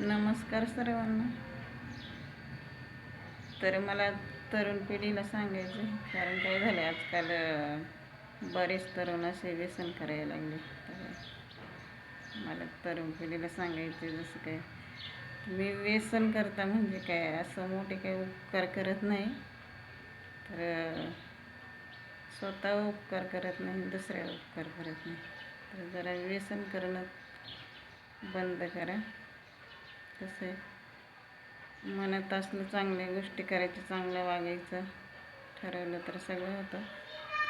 नमस्कार सर्वांना. तर मला तरुण पिढीला सांगायचं कारण काय झालं आजकाल बरेच तरुण असे व्यसन करायला लागले. तर मला तरुण पिढीला सांगायचं जसं काय मी व्यसन करता म्हणजे काय असं मोठे काही उपकार करत नाही. तर स्वतः उपकार करत नाही दुसऱ्या उपकार करत नाही. तर जरा व्यसन करणं बंद करा. कसं आहे. मनात असलं चांगल्या गोष्टी करायच्या चांगलं वागायचं. ठरवलं तर सगळं होतं.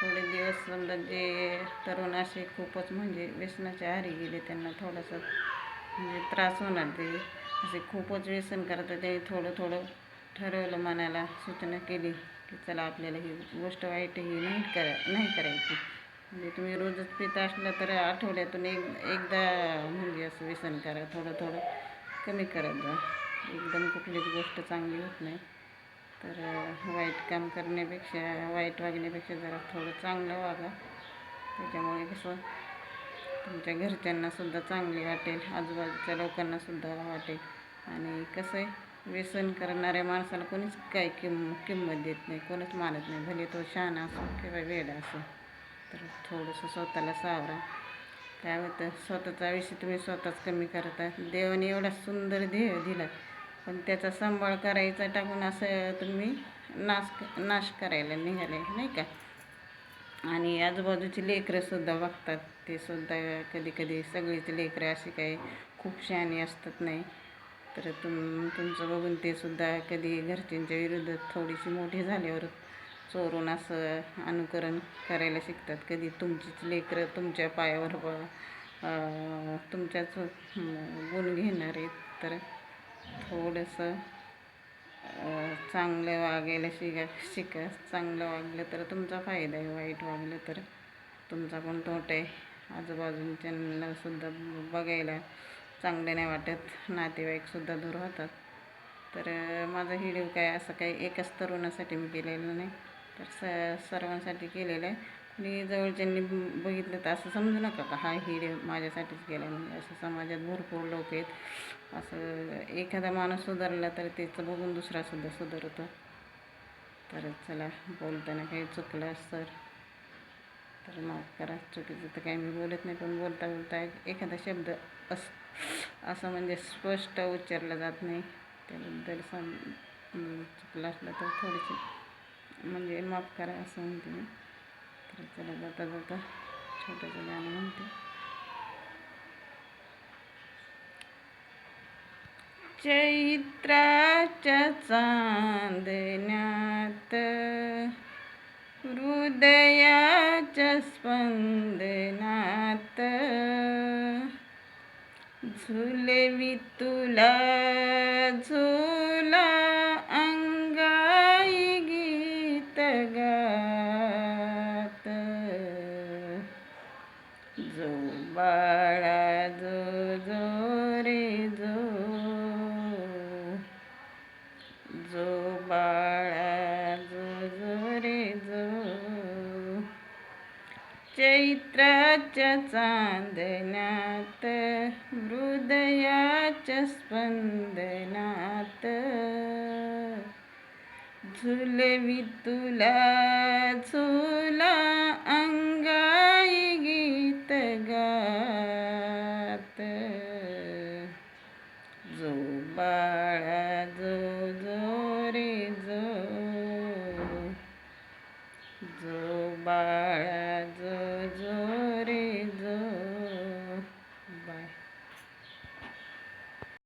थोडे दिवस समजा जे तरुण असे खूपच म्हणजे व्यसनाच्या आहारी गेले त्यांना थोडंसं म्हणजे त्रास होणार ते. असे खूपच व्यसन करतात ते थोडं थोडं ठरवलं मनाला सूचना केली की चला आपल्याला ही गोष्ट वाईट ही नाही करा नाही करायची. म्हणजे तुम्ही रोजच पित असलं तर आठवड्यातून एक एकदा म्हणजे असं व्यसन करा थोडं थोडं. कमी करत जा. एकदम कुठलीच गोष्ट चांगली होत नाही. तर वाईट काम करण्यापेक्षा वाईट वागण्यापेक्षा जरा थोडं चांगलं वागा. त्याच्यामुळे कसं तुमच्या घरच्यांनासुद्धा चांगली वाटेल आजूबाजूच्या लोकांनासुद्धा वाटेल. आणि कसं आहे व्यसन करणाऱ्या माणसाला कोणीच काही किम किंमत देत नाही कोणीच मानत नाही. भले तो शहाणा असो किंवा वेडा असो तर थोडंसं स्वतःला सावरा. काय होतं? स्वतःचा आयुष्य तुम्ही स्वतःच कमी करता. देवाने एवढा सुंदर देह दिला. पण त्याचा सांभाळ करायचा टाकून असं तुम्ही नाश नाश करायला निघाले नाही का? आणि आजूबाजूची लेकरंसुद्धा बघतात. ते सुद्धा कधी कधी सगळीच लेकरं अशी काही खूप शहाणी असतात नाही. तर तुम तुमचं बघून ते सुद्धा कधी घरच्यांच्या विरुद्ध थोडीशी मोठी झाल्यावर चोरून असं अनुकरण करायला शिकतात. कधी तुमचीच लेकरं तुमच्या पायावर ब तुमच्याच गुण घेणार आहेत. तर थोडंसं चांगलं वागायला शिका शिका. चांगलं वागलं तर तुमचा फायदा आहे. वाईट वागलं तर तुमचा पण तोटा आहे. आजूबाजूच्यांना सुद्धा बघायला चांगले नाही वाटत. नातेवाईकसुद्धा दूर होतात. तर माझा व्हिडिओ काय असं काही एकाच तरुणासाठी मी केलेलं नाही. तर स सर्वांसाठी केलेलं आहे. कुणी जवळच्यांनी बघितलं तर असं समजू नका का हा हिरे माझ्यासाठीच केला आहे म्हणजे असं समाजात भरपूर लोक आहेत. असं एखादा माणूस सुधारला तर त्याचं बघून दुसरासुद्धा सुधारतो. तर चला बोलताना काही चुकलं असतं तर माफ करा. चुकीचं तर काही मी बोलत नाही पण बोलता बोलता एखादा शब्द अस असं म्हणजे स्पष्ट उच्चारला जात नाही. त्याबद्दल सम चुकलं असलं तर थोडीशी म्हणजे माफ करा असं म्हणते मी. तर चला जाता जाता छोटंसं गाणं म्हणते. चैत्राच्या चांदण्यात हृदयाच्या स्पंदनात झुलवी तुला झुला जो जो रे जो जो बाळा जो जो रे जो चैत्राच्या चांदण्यात हृदयाच्या स्पंदनात झुलवी तुला झुल जो जो बाळा जो